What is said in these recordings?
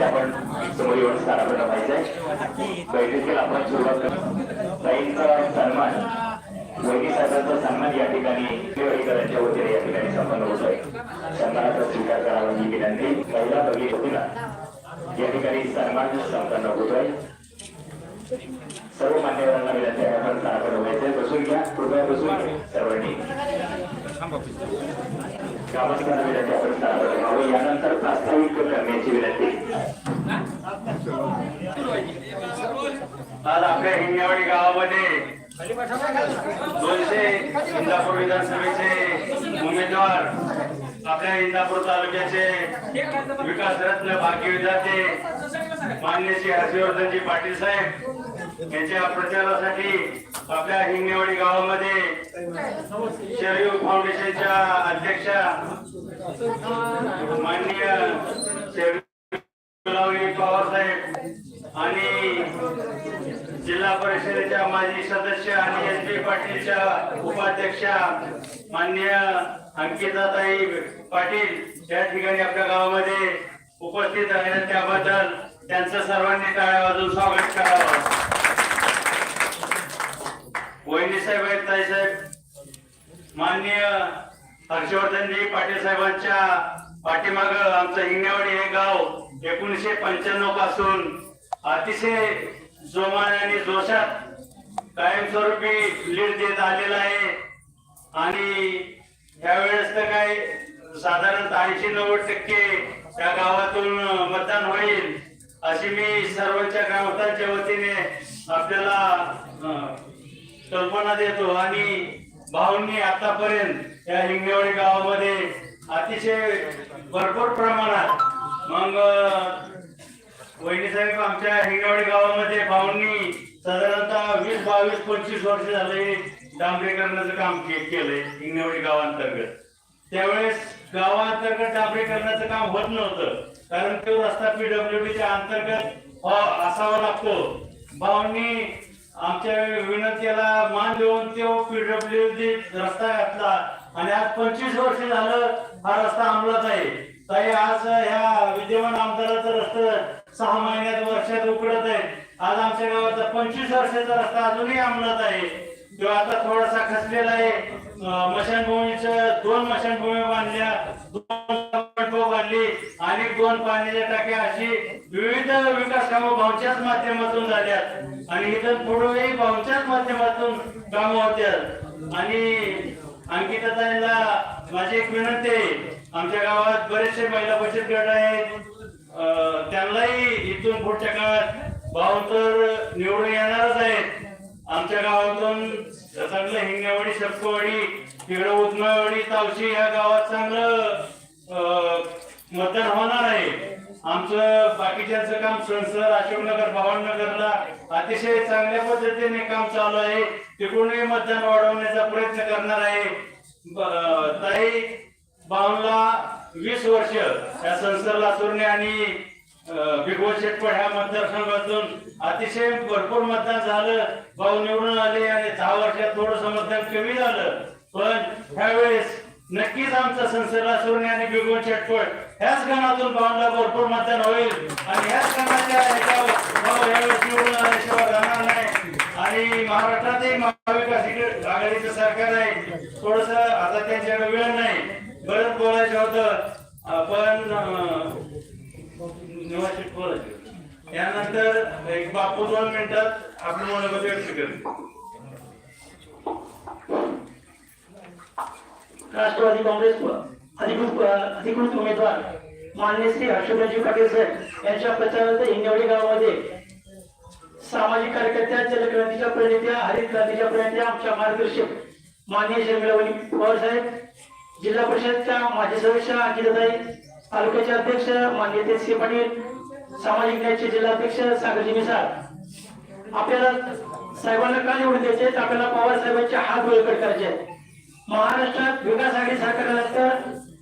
आज आपण समोर येऊन स्थानापन्न पाहिजे बैठकीला आपण सुरुवात करू ताईंचा सन्मान. वैदी साहेबांचा सन्मान या ठिकाणी निवडीकरांच्या वतीने या ठिकाणी संपन्न होतोय. सन्मानाचा स्वीकार करावा ही विनंती महिला होती ना या ठिकाणी सन्मान संपन्न होतोय. सर्व मान्यवरांना विनंती आहे आपण स्थानापन्न व्हायचंय बसून घ्या कृपया बसून सर्वांनी ग्रामस्थांना विनंती आपण व्हावं यानंतर प्रास्ताविक करण्याची विनंती आज आपल्या हिंगणवाडी गावामध्ये दोनशे इंदापूर विधानसभेचे उमेदवार आपल्या इंदापूर तालुक्याचे विकास रत्न भाग्य विधाते मान्य श्री हर्षवर्धनजी पाटील साहेब यांच्या प्रचारासाठी आपल्या हिंगणेवाडी गावामध्ये शरयू फाउंडेशनच्या अध्यक्षा माननीय पवार साहेब आणि जिल्हा परिषदेच्या माजी सदस्य आणि एस पी पाटीलच्या उपाध्यक्षा माननीय अंकिताताई पाटील या ठिकाणी आपल्या गावामध्ये उपस्थित राहिल्या. त्याबद्दल त्यांचं सर्वांनी टाळ्या वाजून स्वागत करावं. वहिनी साहेब आहेत ताई साहेब. माननीय हर्षवर्धनजी पाटील साहेबांच्या पाठीमाग आमचं हिंगणेवाडी हे गाव एकोणीसशे पंच्याण्णवपासून अतिशय जोमाने आणि जोशात कायमस्वरूपी लीड देत आलेला आहे. आणि यावेळेस तर काय साधारणतः ऐंशी नव्वद टक्के या गावातून मतदान होईल अशी मी सर्वांच्या ग्रामस्थांच्या वतीने आपल्याला कल्पना देतो आणि भाऊंनी आतापर्यंत या हिंगेवाडी गावामध्ये अतिशय भरपूर प्रमाणात. मग वहिनी साहेब आमच्या हिंगेवाडी गावामध्ये भाऊंनी साधारणतः वीस बावीस पंचवीस वर्ष झाले डांबरीकरणाचं काम केलंय हिंगेवाडी गावांतर्गत. त्यावेळेस गावांतर्गत डांबरीकरणाचं काम होत नव्हतं. कारण तो रस्ता पीडब्ल्यूडीच्या अंतर्गत असावा लागतो. भाऊंनी आमच्या विनंतीला मान देऊन तो पीडब्ल्यूडी रस्ता घातला. आणि आज पंचवीस वर्ष झालं हा रस्ता अंमलात आहे. ताई आज ह्या विद्यमान आमदाराचा रस्ता सहा महिन्यात वर्षात उकडत आहे. आज आमच्या गावाचा पंचवीस वर्षाचा रस्ता अजूनही अंमलात आहे. तो आता थोडासा खचलेला आहे अं, दोन मशानभूमी बांधल्या दोन बांधली आणि दोन पाण्याच्या टाक्या अशी विविध विकास कामं भाऊच्याच माध्यमातून झाल्यात. आणि इथं पुढेही भाऊच्याच माध्यमातून कामं होत्यात. आणि आणखी त्याला माझी एक विनंती आहे आमच्या गावात बरेचसे महिला बचत गट आहेत. अं, त्यांनाही इथून पुढच्या काळात भाऊ तर निवडून येणारच आहेत. आमच्या गावातून चांगलं हिंगणेवाडी शपकोवाडी तिकडं उदमावाडी तावशी या गावात चांगलं अं, मतदान होणार आहे. आमचं बाकीच्यांचं काम संसद अशोकनगर भवाननगरला अतिशय चांगल्या पद्धतीने काम चालू आहे. तिकडूनही मतदान वाढवण्याचा प्रयत्न करणार आहे. ताई बावनला वीस वर्ष या संसद सुरणे आणि बिगोल शेटपड ह्या मतदारसंघातून अतिशय भरपूर मतदान झालं. भाऊ निवडून आले आणि दहा वर्षात थोडस मतदान कमी झालं. पण ह्यावेळेस नक्कीच आमचा संसद लातूरने आणि बिगोल शेटपड ह्याच गणातून भाऊला भरपूर मतदान होईल. आणि ह्याच गणाच्या भाऊ ह्यावेळेस निवडून आल्याशिवाय राहणार नाही. आणि महाराष्ट्रातही महाविकास आघाडीचं सरकार आहे. थोडस आता त्यांच्याकडे वेळ नाही. बरंच बोलायचं होतं. पण अं, निवासी बोलायचं. यानंतर एक बापू दोन मिनिटात आपलं मनोगत व्यक्त करते राष्ट्रवादी काँग्रेस अधिकृत अधिकृत उमेदवार मान्य श्री हर्षवर्धनजी पाटील साहेब यांच्या प्रचारार्थ हिंगवडी गावामध्ये सामाजिक कार्यकर्त्या जलक्रांतीच्या प्रणेत्या हरित क्रांतीच्या प्रणेत्या आमच्या मार्गदर्शक माननीय शर्मिलावणी पवार साहेब जिल्हा परिषदच्या माजी सदस्य अंकिताताई तालुक्याचे अध्यक्ष मान्य तेजसिंह पाटील सामाजिक न्यायाचे जिल्हाध्यक्ष सागरजी मिसाळ. आपल्याला साहेबांना का निवडून द्यायचे आपल्याला पवार साहेबांचे हात बळकट करायचे महाराष्ट्रात विकास आघाडी सरकारनंतर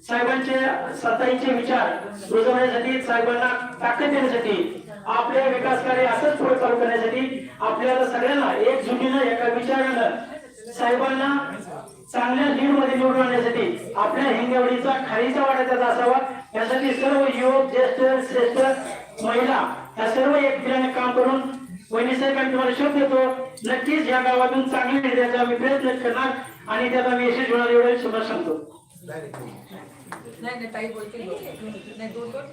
साहेबांचे सत्ताईचे विचार रुजवण्यासाठी साहेबांना ताकद देण्यासाठी आपले विकास कार्य असंच पुढे चालू करण्यासाठी आपल्याला सगळ्यांना एक जुटीनं एका विचारानं साहेबांना चांगल्या लीडमध्ये निवडून आणण्यासाठी आपल्या हिंगवडीचा खालीचा वाटा असावा. यासाठी सर्व युवक ज्येष्ठ श्रेष्ठ महिला या सर्व एकदिलाने काम करून वहिनी साहेब आम्ही तुम्हाला शोध देतो. नक्कीच या गावातून चांगली निर्णयाचा आम्ही प्रयत्न करणार आणि त्यात आम्ही यशस्वी होणार एवढं समजा सांगतो. ताई बोलते. नाही दोन दोन.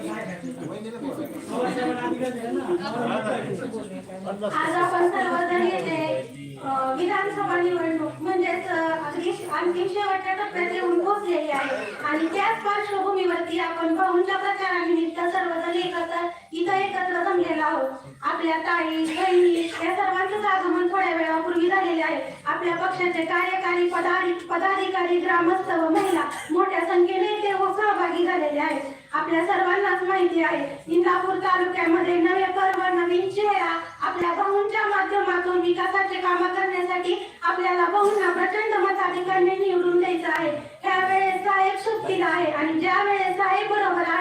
यानंतर अंजली कदम दोन आज आपण सर्वजण येथे विधानसभा निवडणूक म्हणजेच अ, अगदी अंतिम शेवटच्या टप्प्यात येऊन पोहोचलेली आहे. आणि त्याच पार्श्वभूमीवरती आपण भाऊंच्या प्रचारानिमित्त सर्वजण एकत्र इथं एकत्र जमलेलो आहोत. आपल्या ताई बहिणी या सर्वांचं आगमन थोड्या वेळापूर्वी झालेले आहे. आपल्या पक्षाचे कार्यकारी पदाधिकारी पदाधिकारी ग्रामस्थ व महिला मोठ्या संख्येने ते व सहभागी झालेले आहेत. आपल्या सर्वांनाच माहिती आहे इंदापूर तालुक्यामध्ये नवे पर्व नवीन चेहरा आपल्या भाऊंच्या माध्यमातून विकासाचे काम करण्यासाठी आपल्याला भाऊंना प्रचंड मताधिकाने निवडून द्यायचं आहे. त्यावेळेस साहेब सुट्टीला आहे आणि ज्या वेळेस साहेब बरोबर आहे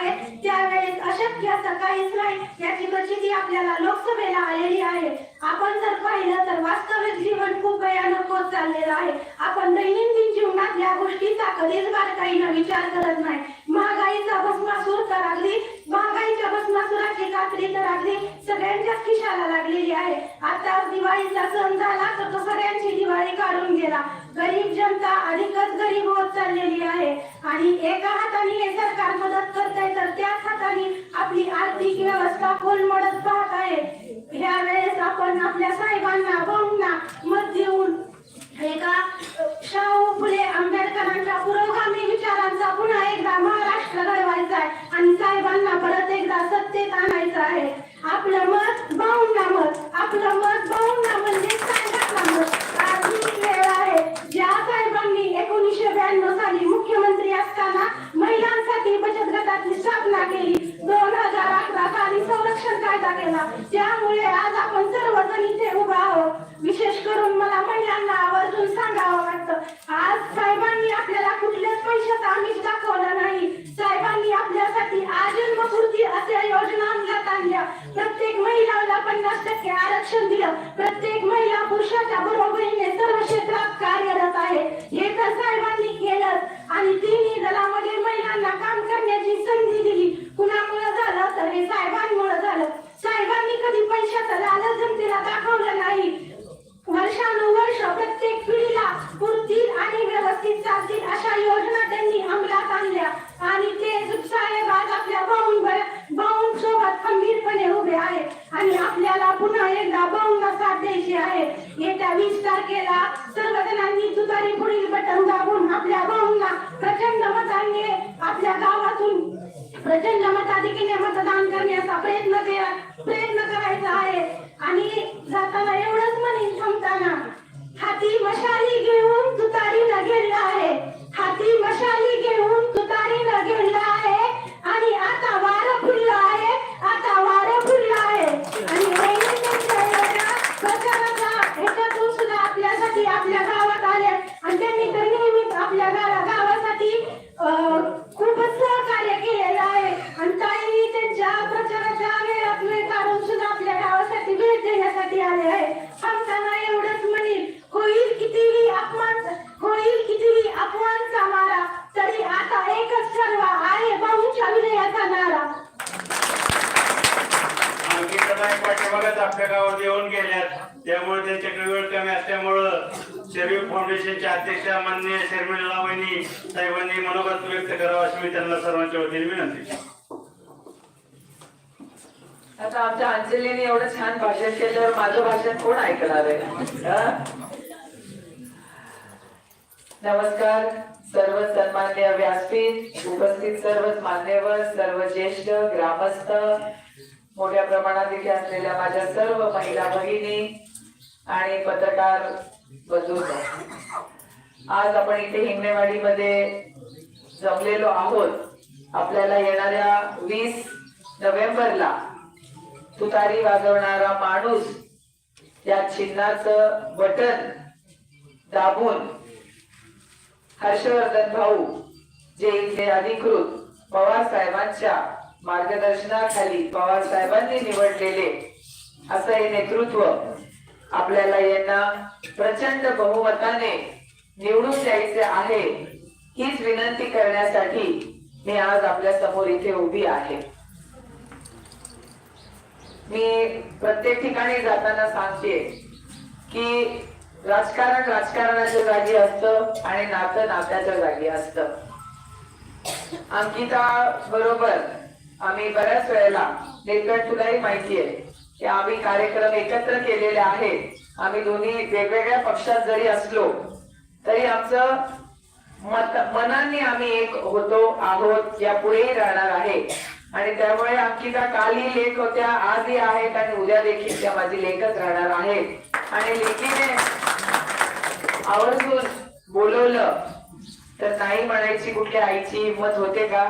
अशक्य काहीच नाही याची प्रचिती आपल्याला लोकसभेला आलेली आहे. आपण जर पाहिलं तर वास्तविक जीवन खूप भयानक होत चाललेलं आहे. आपण दैनंदिन जीवनात या गोष्टीचा कधीच बारकाईनं विचार करत नाही. महागाईचा भस्मासूर तर अगदी महागाईच्या भस्मासुराची कात्री तर अगदी सगळ्यांच्याच खिशाला लागलेली आहे. आता दिवाळीचा सण झाला तर तो सगळ्यांची दिवाळी काढून गेला. गरीब जनता अधिकच गरीब होत चाललेली आहे. आणि एका हाताने हे सरकार मदत करताय तर त्याच हाताने आपली आर्थिक व्यवस्था कोलमडत पाहत आहे ह्या वेळेस आपण आपल्या साहेबांना भाऊंना मत देऊन एका शाहू फुले आंबेडकरांच्या पुरोगामी विचारांचा पुन्हा एकदा महाराष्ट्र घडवायचा आहे आणि साहेबांना परत एकदा सत्तेत आणायचं आहे आपलं मत भाऊंना मत आपलं मत भाऊंना म्हणजे साहेबांना मत आज ही वेळ आहे ज्या साहेबांनी एकोणीसशे ब्याण्णव साली मुख्यमंत्री असताना महिलांसाठी बचत गटाची स्थापना केली दोन हजार अकरा साली संरक्षण कायदा केला त्यामुळे आज आपण सर्वजण इथे उभा आहोत विशेष करून मला महिलांना आवर्जून सांगावं वाटतं आज साहेबांनी आपल्याला कुठल्याच पैशात आम्हीच दाखवलं नाही साहेबांनी आपल्यासाठी आजन्मपूर्ती अशा योजना अंमलात आणल्या प्रत्येक महिलाला पन्नास टक्के आरक्षण दिलं. प्रत्येक महिला पुरुषाच्या बरोबरीने सर्व क्षेत्रात कार्यरत आहे. हे तर साहेबांनी केलं आणि तिन्ही दलामध्ये महिलांना काम करण्याची संधी दिली. कुणामुळे झालं? तर हे साहेबांमुळे झालं. साहेबांनी कधी पैशाचं लालच जनतेला दाखवलं नाही. वर्षानुवर्ष प्रत्येक पिढीला पुरतील आणि व्यवस्थित चालतील अशा योजना त्यांनी अंमलात आणल्या. आणि ते साहेब आज आपल्या पाहून उभे आहे. आणि आपल्याला पुन्हा एकदा भाऊंना साथ द्यायची आहे. येत्या वीस तारखेला सर्वजणांनी दुपारी पुढील बटन दाबून आपल्या भाऊंना प्रचंड मतांनी आपल्या गावातून प्रचंड मताधिकीने मतदान करण्याचा प्रयत्न प्रयत्न करायचा आहे. आणि जाताना एवढंच म्हणेन थांबताना हाती मशाली घेऊन तुतारी न गेला आहे. हाती मशाली घेऊन तुतारी न गेला आहे. आणि आता वारं फुललं आहे. आता वारं फुललं आहे आणि वैनिकांच्या एवढ्या प्रचाराच्या ह्याच्यातून सुद्धा आपल्यासाठी आपल्या गावात आले आणि त्यांनी तर नेहमीच आपल्या गावा गावासाठी अं, खूपच सहकार्य केलेलं आहे आणि ताईंनी त्यांच्या प्रचाराच्या वेळात वेळ काढून सुद्धा आपल्या गावासाठी भेट देण्यासाठी आले आहे थांबताना एवढंच म्हणेल होईल कितीही अपमान होईल कितीही अपमानचा मारा तरी आता एकच ठरवा आहे भाऊंच्या विजयाचा नारा अंकिता पाठीमागच आपल्या गावात येऊन गेल्यात त्यामुळे त्यांच्याकडे वेळ कमी असल्यामुळं शरीफ फाउंडेशनच्या अध्यक्षा माननीय शर्मिला लावणी साहेबांनी मनोगत व्यक्त करावं अशी मी त्यांना सर्वांच्या वतीने विनंती आता आमच्या अंजलीने एवढं छान भाषण केल्यावर माझं भाषण कोण ऐकणार आहे? नमस्कार सर्व सन्मान्य व्यासपीठ उपस्थित सर्व मान्यवर सर्व ज्येष्ठ ग्रामस्थ मोठ्या प्रमाणात इथे असलेल्या माझ्या सर्व महिला भगिनी आणि पत्रकार आज आपण इथे हिंगणेवाडीमध्ये जमलेलो आहोत. आपल्याला येणाऱ्या वीस नोव्हेंबरला तुतारी वाजवणारा माणूस या चिन्हाचं बटन दाबून हर्षवर्धन भाऊ जे इथे अधिकृत पवार साहेबांच्या मार्गदर्शनाखाली पवार साहेबांनी निवडलेले असं हे नेतृत्व आपल्याला यांना प्रचंड बहुमताने निवडून द्यायचे आहे हीच विनंती करण्यासाठी मी आज आपल्यासमोर इथे उभी आहे. मी प्रत्येक ठिकाणी जाताना सांगते की राजकारण राजकारणाच्या जागी असत आणि नातं नात्याच्या जागी असत. अंकिता बरोबर आम्ही बऱ्याच वेळेला नेतकट तुलाही माहिती आहे की आम्ही कार्यक्रम एकत्र केलेले आहेत आम्ही दोन्ही वेगवेगळ्या पक्षात जरी असलो तरी आमचं मत मनाने आम्ही एक होतो आहोत यापुढेही राहणार आहे. आणि त्यामुळे अंकिता कालही लेख होत्या आजही आहेत आणि उद्या देखील त्या माझी लेखच राहणार आहेत. आणि लेखीने आवर्जून बोलवलं तर नाही म्हणायची कुठल्या आईची हिंमत होते का?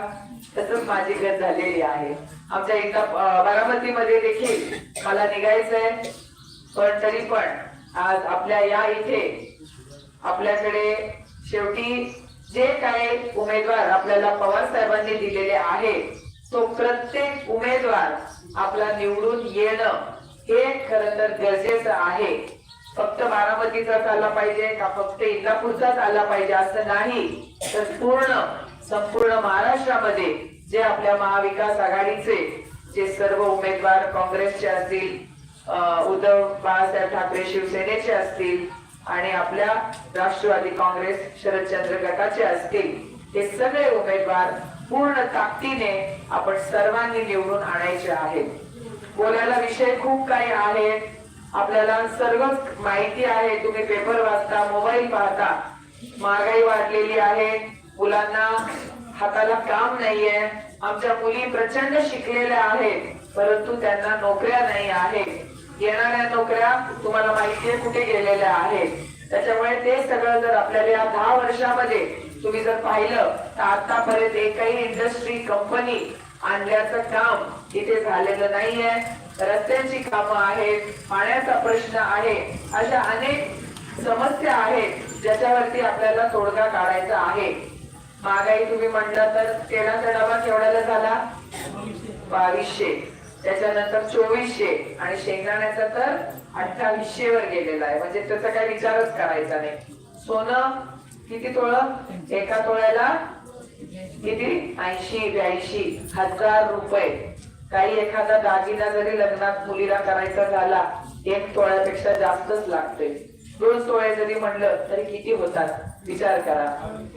तसंच माझी गत झालेली आहे. आमच्या एकदा बारामतीमध्ये देखील मला निघायचंय. पण तरी पण आज आपल्या या इथे आपल्याकडे शेवटी जे काही उमेदवार आपल्याला पवार साहेबांनी दिलेले आहे तो प्रत्येक उमेदवार आपला निवडून येणं हे खर तर गरजेचं आहे. फक्त बारामतीचाच आला पाहिजे का फक्त इंदापूरचाच आला पाहिजे असं नाही. तर पूर्ण संपूर्ण महाराष्ट्रामध्ये जे आपल्या महाविकास आघाडीचे जे सर्व उमेदवार काँग्रेसचे असतील उद्धव बाळासाहेब ठाकरे शिवसेनेचे असतील आणि आपल्या राष्ट्रवादी काँग्रेस शरदचंद्र गटाचे असतील हे सगळे उमेदवार पूर्ण ताकदीने आपण सर्वांनी निवडून आणायचे आहेत. बोलायला विषय खूप काही आहेत. आपल्याला सर्वच माहिती आहे. तुम्ही पेपर वाचता मोबाईल पाहता. महागाई वाढलेली आहे. मुलांना हाताला काम नाहीये. आमच्या मुली प्रचंड शिकलेल्या आहेत परंतु त्यांना नोकऱ्या नाही आहेत. येणाऱ्या नोकऱ्या तुम्हाला माहितीये कुठे गेलेल्या आहेत. त्याच्यामुळे ते सगळं जर आपल्याला या दहा वर्षामध्ये तुम्ही जर पाहिलं तर आतापर्यंत एकही इंडस्ट्री कंपनी आणल्याचं काम इथे झालेलं नाहीये. रस्त्यांची कामं आहेत पाण्याचा प्रश्न आहे अशा अनेक समस्या आहेत ज्याच्यावरती आपल्याला तोडगा काढायचा आहे. महागाई तुम्ही म्हणलं तर तेलाचा डबा केवढ्याला झाला? बावीसशे. त्याच्यानंतर चोवीसशे आणि शेंगदाण्याचा तर अठ्ठावीसशे वर गेलेला आहे. म्हणजे त्याचा काही विचारच करायचा नाही. सोनं किती तोळ? एका तोळ्याला किती? ऐंशी ब्याऐंशी हजार रुपये. काही एखादा दागिना जरी लग्नात मुलीला करायचा झाला एक तोळ्यापेक्षा जास्तच लागते दोन तोळे जरी म्हणलं तरी किती होतात? विचार करा.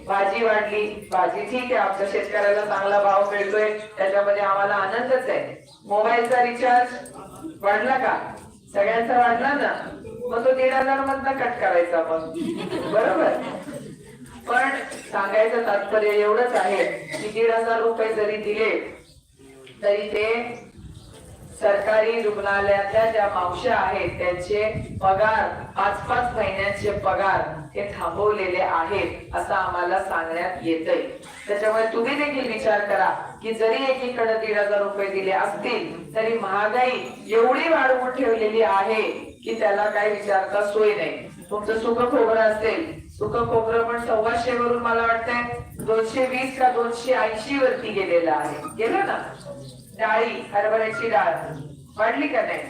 भाजी वाढली भाजी ठीक आहे आमच्या शेतकऱ्याला चांगला भाव मिळतोय त्याच्यामध्ये आम्हाला आनंदच आहे. मोबाईलचा रिचार्ज वाढला का? सगळ्यांचा वाढला ना? मग तो दीड हजार मधनं कट करायचा मग. बरोबर? पण सांगायचं तात्पर्य एवढंच आहे की दीड हजार रुपये जरी दिले तरी ते सरकारी रुग्णालयातल्या ज्या मावश्या आहेत त्यांचे पगार पाच पाच महिन्यांचे पगार हे थांबवलेले आहेत असं आम्हाला सांगण्यात येतंय. त्याच्यामुळे तुम्ही देखील विचार करा की जरी एकीकडे दीड हजार रुपये दिले असतील तरी महागाई एवढी वाढवून ठेवलेली आहे की त्याला काही विचारता सोय नाही. तुमचं सुख खोबरं असेल सुख खोबरं पण सव्वाशे वरून मला वाटतंय दोनशे वीस का दोनशे ऐंशी वरती गेलेलं आहे. गेलं ना? डाळी हरभऱ्याची डाळ. वाढली का नाही?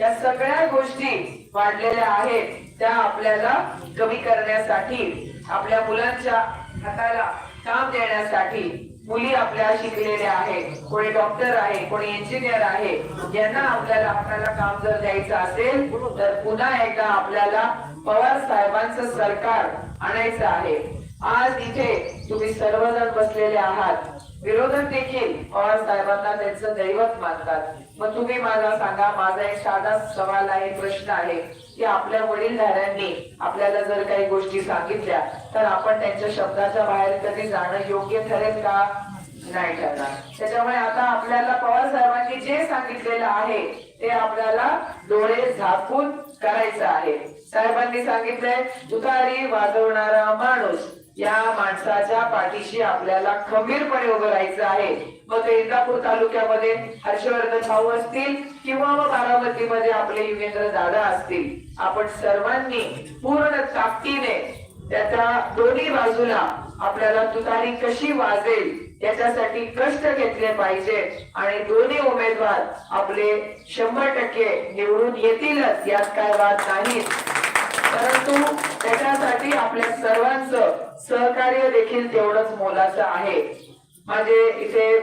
या सगळ्या गोष्टी वाढलेल्या आहेत त्या आपल्याला कमी करण्यासाठी आपल्या मुलांच्या हाताला काम देण्यासाठी मुली आपल्या शिकलेल्या आहेत. कोणी डॉक्टर आहे कोणी इंजिनियर आहे यांना आपल्याला आपल्याला काम जर द्यायचं असेल तर पुन्हा एकदा आपल्याला पवार साहेबांचं सरकार आणायचं आहे. आज इथे तुम्ही सर्वजण बसलेले आहात. विरोधक देखील पवार साहेबांना त्यांचं दैवत मानतात. मग तुम्ही मला सांगा माझा एक साधा सवाल आहे प्रश्न आहे की आपल्या वडीलधाऱ्यांनी आपल्याला जर काही गोष्टी सांगितल्या तर आपण त्यांच्या शब्दाच्या बाहेर कधी जाणं योग्य ठरेल का? नाही ठरणार. त्याच्यामुळे आता आपल्याला पवार साहेबांनी जे सांगितलेलं आहे ते आपल्याला डोळे झाकून करायचं आहे. साहेबांनी सांगितलंय तुतारी वाजवणारा माणूस या माणसाच्या पाठीशी आपल्याला खंबीरपणे उभं राहायचं आहे. मग ते इंदापूर तालुक्यामध्ये हर्षवर्धन भाऊ असतील किंवा मग बारामतीमध्ये आपले युगेंद्र दादा असतील. आपण सर्वांनी पूर्ण ताकदीने त्याच्या दोन्ही बाजूला आपल्याला तुतारी कशी वाजेल याच्यासाठी कष्ट घेतले पाहिजे आणि दोन्ही उमेदवार आपले शंभर टक्के निवडून येतीलच यात काय वाद नाही परंतु त्याच्यासाठी आपल्या सर्वांचं सहकार्य देखील तेवढंच मोलाचं आहे. माझे इथे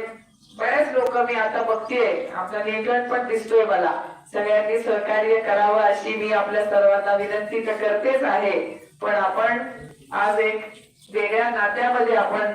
बरेच लोक मी आता बघतेय. आपला नेटवर्क पण दिसतोय मला. सगळ्यांनी सहकार्य करावं अशी मी आपल्या सर्वांना विनंती तर करतेच आहे. पण आपण आज एक वेगळ्या नात्यामध्ये आपण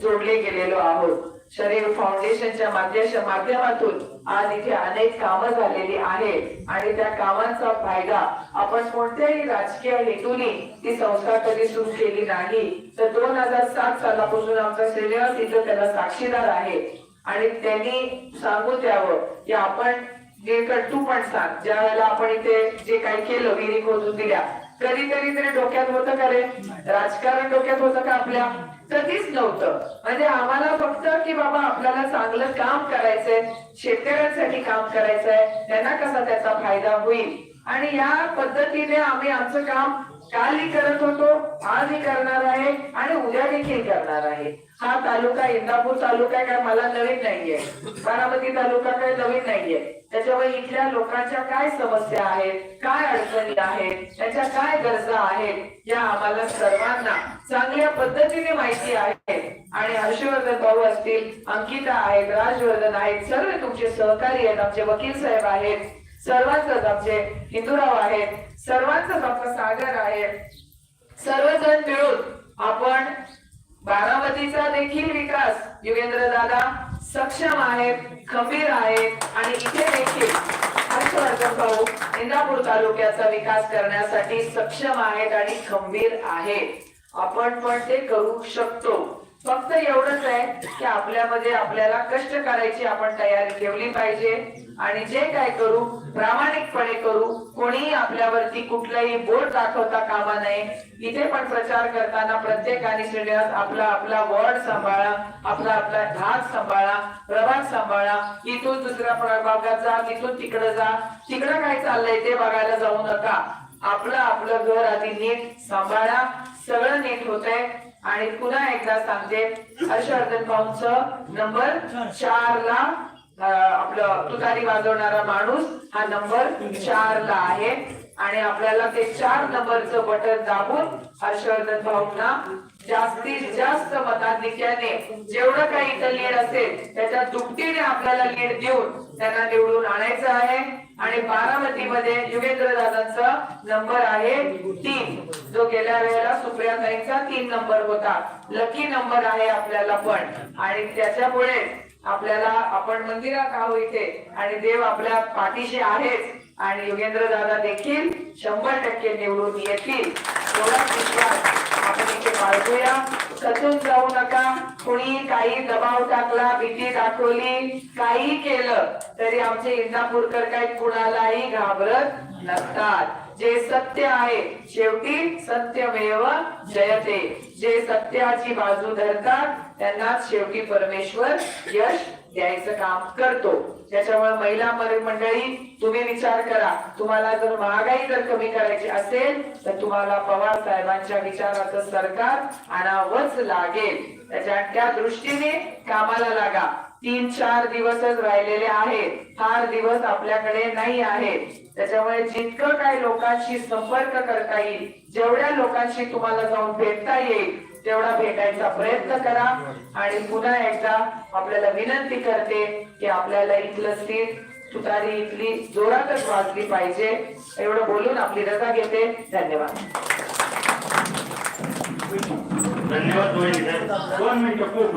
जोडले गेलेलो आहोत. शरीर फाउंडेशनच्या माध्यमातून आज इथे अनेक कामं झालेली आहेत. आणि त्या कामांचा फायदा आपण कोणत्याही राजकीय हेतूने ती संस्था कधी सुरू केली नाही. तर दोन हजार सात सालापासून आमचा श्रीनिवास इथं त्याला साक्षीदार आहे. आणि त्यांनी सांगून द्यावं की आपण जे तू पण सांग. ज्या वेळेला आपण इथे जे काही केलं विहिरी खोदून दिल्या कधीतरी तरी डोक्यात होतं का रे? राजकारण डोक्यात होतं का आपल्या? कधीच नव्हतं. म्हणजे आम्हाला फक्त की बाबा आपल्याला चांगलं काम करायचंय शेतकऱ्यांसाठी काम करायचंय त्यांना कसा त्याचा फायदा होईल? आणि या पद्धतीने आम्ही आमचं काम कालही करत होतो आजही करणार आहे आणि उद्या देखील करणार आहे. हा तालुका इंदापूर तालुका काय मला नवीन नाहीये. बारामती तालुका काय नवीन नाहीये. त्याच्यामुळे इथल्या लोकांच्या काय समस्या आहेत काय अडचणी आहेत त्याच्या काय गरजा आहेत या आम्हाला सर्वांना चांगल्या पद्धतीने माहिती आहे. आणि हर्षवर्धन भाऊ असतील अंकिता आहेत राजवर्धन आहेत सर्व तुमचे सहकारी आहेत आमचे वकील साहेब आहेत सर्वांचंच आमचे हिंदूराव आहेत सर्वांचंच आपला सागर आहे. सर्वजण मिळून आपण बारामतीचा देखील विकास युगेंद्र दादा सक्षम आहेत खंबीर आहेत आणि इथे देखील हर्षवर्धन भाऊ इंदापूर तालुक्याचा विकास करण्यासाठी सक्षम आहेत आणि खंबीर आहेत. आपण पण ते करू शकतो. फक्त एवढंच आहे की आपल्यामध्ये आपल्याला कष्ट करायची आपण तयारी ठेवली पाहिजे. आणि जे काय करू प्रामाणिकपणे करू कोणीही आपल्यावरती कुठलाही बोट दाखवता कामा नये. इथे पण प्रचार करताना प्रत्येकाने श्रेणीत आपला आपला वॉर्ड सांभाळा आपला आपला भाग सांभाळा प्रभाग सांभाळा. इथून दुसऱ्या प्रभागात जा तिथून तिकडे जा. तिकडं काय चाललंय ते बघायला जाऊ नका. आपलं आपलं घर आधी नीट सांभाळा. सगळं नीट होतंय. आणि पुन्हा एकदा सांगते हर्षवर्धन भाऊंचं नंबर चार ला आपलं तुतारी वाजवणारा माणूस हा नंबर चार ला आहे. आणि आपल्याला ते चार नंबरचं बटन दाबून हर्षवर्धन भाऊंना जास्तीत जास्त मताधिक्याने जेवढं काही इथं लीड असेल त्याच्या दुपटीने आपल्याला लीड देऊन त्यांना निवडून आणायचं आहे. आणि बारामतीमध्ये युगेंद्र दादांचा नंबर आहे तीन. जो गेल्या वेळेला सुप्रिया ताईंचा तीन नंबर होता. लकी नंबर आहे आपल्याला पण. आणि त्याच्यामुळे आपल्याला आपण मंदिरात आहो इथे आणि देव आपल्या पाठीशी आहेच आणि योगेंद्र दादा देखील शंभर टक्के निवडून येतील. एवढा विश्वास आपण इथे बाळगूया. खचून जाऊ नका. कुणी काही दबाव टाकला भीती दाखवली काही केलं तरी आमचे इंदापूरकर काही कुणालाही घाबरत नसतात. जे सत्य आहे शेवटी सत्यमेव जयते. जे सत्याची बाजू धरतात त्यांना शेवटी परमेश्वर यश द्यायचं काम करतो. त्याच्यामुळे महिला मंडळी तुम्ही विचार करा. तुम्हाला जर महागाई जर कमी करायची असेल तर तुम्हाला पवार साहेबांच्या विचाराचं सरकार आणावंच लागेल. त्याच्या त्या दृष्टीने कामाला लागा. तीन चार दिवसच राहिलेले आहेत. फार दिवस आपल्याकडे नाही आहेत. त्याच्यामुळे जितकं काही लोकांशी संपर्क करता येईल जेवढ्या लोकांशी तुम्हाला जाऊन भेटता येईल तेवढा भेटायचा प्रयत्न करा. आणि पुन्हा एकदा आपल्याला विनंती करते की आपल्याला इथलं सीट तुतारी इथली जोरातच वाजली पाहिजे. एवढं बोलून आपली रजा घेते. धन्यवाद. धन्यवाद. दोन मिनिटं खूप